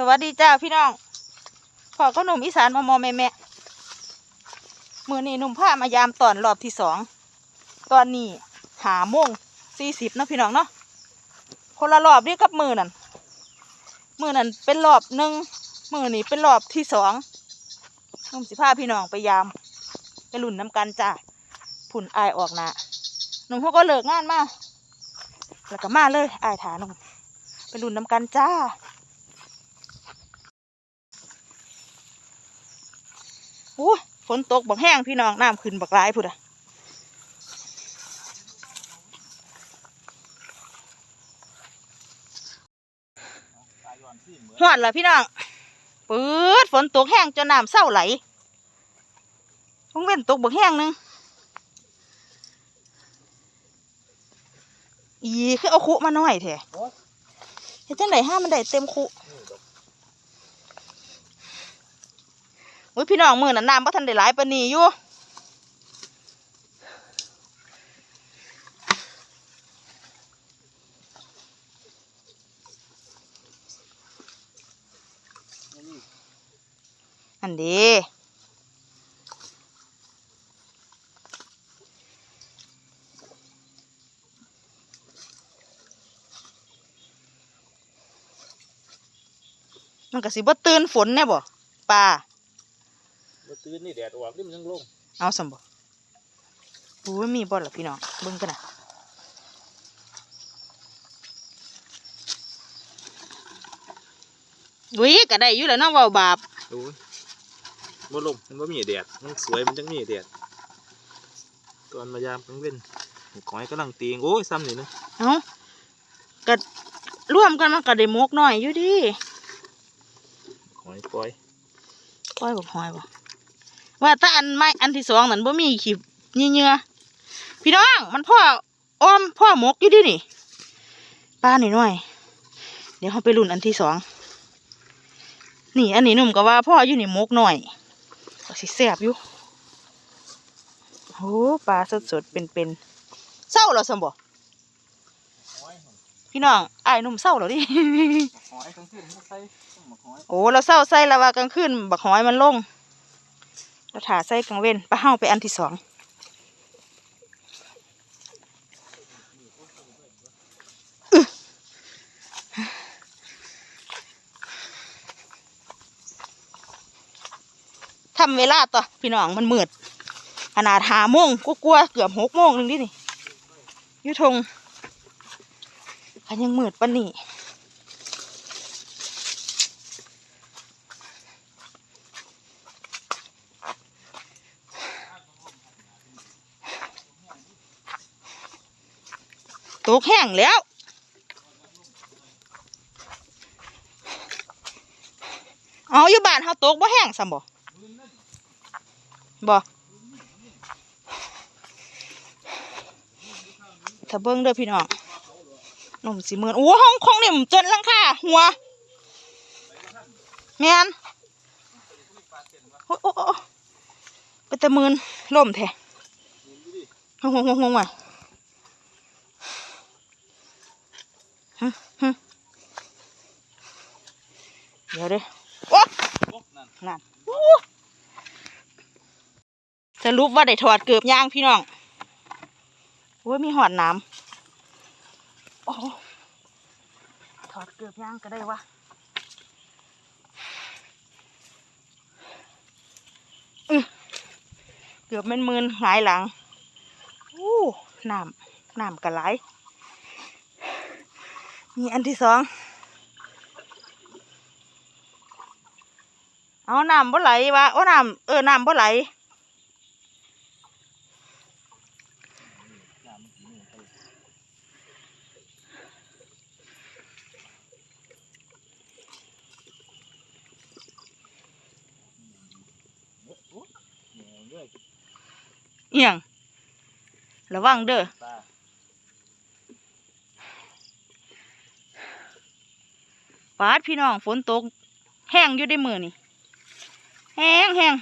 สวัสดีจ้าพี่น้องพ่อก็หนุ่มอีสานมอมอแม่แม่มือนี้หนุ่มผ้ามายามตอนรอบที่สองตอนนี้หาโมงสี่สิบนะพี่น้องเนาะคนละรอบนี่กับมือนั่นมือนั่นเป็นรอบหนึ่งมือนี้เป็นรอบที่สองหนุ่มสิพาพี่น้องไปยาม ไปหลุ่นน้ำกันจ้าผุ่นอายออกนะหนุ่มเขาก็เลิกงานมาแล้วก็มาเลยอายถาหนุ่มไปหลุ่นน้ำกันจ้า โอ้ฝนตกบักแห้งพี่น้องน้ำขึ้นบักร้ายพุดอะหอดละพี่น้องปืดฝนตกแห้งจนน้ำเศร้าไหลต้องเว้นตกบักแห้งหนึงอีคือเอาคุมาหน่อยแท้เฮ็ดจังไดห้ามันได้เต็มคุ อุ้ยพี่น้องมือนั้นน้ำบ่ทันได้หลายปานนี้อยู่อันดีมันก็สิบ่ตื่นฝนแน่บ่ป่า มาตื่นนี่แดดออกนี่มันยังลงเอาสมบ่ปูไม่มีบ่หรอพี่น้องเบิ่งกันนะอุ้ยก็ได้อยู่แหล้วเนาะเว้าบาปดูบ่ลงมันบ่มีแดดมันสวยมันจังมีแดดตอนมายามกลางเว้นขอยกำลังตีงโอ้ยซ้ำนี่นะเอ้าก็ร่วมกันมันก็ได้มกหน่อยอยู่ดิขอยปล่อยปล่อยบ่หอยบ่ ว่าถ้าอันไม่อันที่สองนั่นบ่มีขีบเหงื่อๆพี่น้องมันพ่ออ้อมพ่อมกอยู่ดินี่ป้าหน่อยหน่อยๆเดี๋ยวเราไปลุ้นอันที่สองนี่อันนี้หนุ่มก็ว่าพ่ออยู่นี่มกหน่อยก็สิแสบอยู่โอ้ปลาสดสดๆเป็นๆเศร้าเหรอสมบ่พี่น้องอ้ายหนุ่มเศร้าเหรอดิหอยกลางคืนมันใส่หมกหอยโอ้เราเศร้าใส่แล้วว่ากลางคืนบักหอยมันลง เราถ่าใส่กลางเว้นไปะเฮาไปอันที่สองทำเวลาต่อพี่น้องมันมืดขนาดหาโมงก็กลัวเกือบหกโมงนึงดินี่ยุทงคันยังมืดปะนี่ ตกแห้งแล้ว เอาอยู่บ้านเฮาตกบ่แห้งซ้ำบ่บ่ถ้าเบิ่งเด้อพี่น้องหนุ่มสิหมื่นโอ้ห้องของนี่มจนลังค่าหัวแมนโอ้โอ้โอ้ไปแต่มื่นล่มแท้ห่วงห่วงห่วง ห่วงว่ะเดี๋ยวเด้อโอ๊ะโอ้นั่นนั่นโอ้สรุปว่าได้ถอดเกือบยางพี่น้องโอ้ยมีหอดน้ำโอ้ถอดเกือบยางก็ได้วะอื้อเกือบเป็นมืนหงายหลังโอ้น้ำน้ำกระไหล มีอันที่สอง เอาน้ำบ่ไหลวะโอ้น้ำเออน้ำบ่ไหลเหนียวเรื่อยเอียงระวังเด้อ ปาดพี่น้องฝนตก แห้งอยู่ได้มือนี่แห้งแห้ง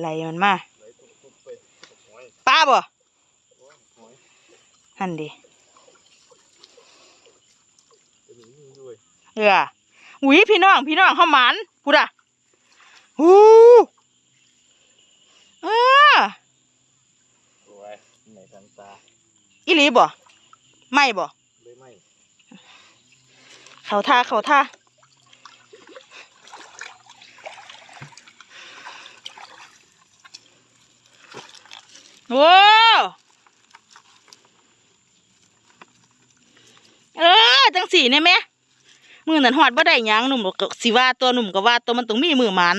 ไหลมันมาไหลบ่หอยหันดิเป็นอย่างนี้ด้วยเอออุ้ยพี่น้อง พี่น้องเฮาหมานพูดอะฮู้ เออสวยไหนทันตาอีหลีบ่ไม่บ่ได้ไหมเขาท่าเขาท่าว้าวเออจังสีเนี่ยแม่มือนั่นหอดบ่ได้หยังหนุ่มก็สิว่าตัวหนุ่มก็ว่าตัวมันต้องมีมือหมัน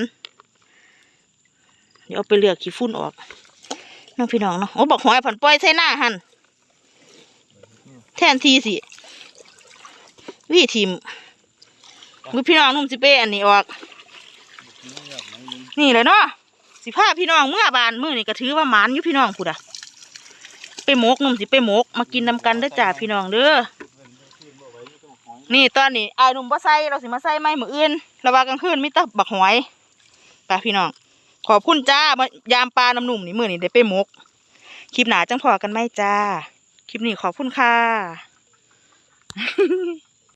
เดี๋ยวเอาไปเลือกขี้ฝุ่นออกน้องพี่น้องเนาะโอ้บอกหอยผันปล่อยใส่หน้าหันแทนทีสิวิทีมมือพี่น้องนุ่มสิเป้อันนี้ออก นี่แหละเนาะสิพาพี่น้องเมื่อบานมือนี่ก็ถือว่าหมานอยู่พี่น้องพูดอะไปหมกนุ่มสิไปหมก มากินนำกันเด้อจ้าพี่น้องเด้อนี่ตอนนี้ไอายหนุ่มบ่ใส่เราสิมาใส่ไม้มื้ออื่นระว่างกลางคืนมีแต่บักหอยไปพี่น้อง ขอบคุณจ้ามายามปลาน้ำหนุ่มนี่มือนี่ได้ไปหมก คลิปหนาจังพอกันไหมจ้า คลิปนี้ขอบคุณค่ะ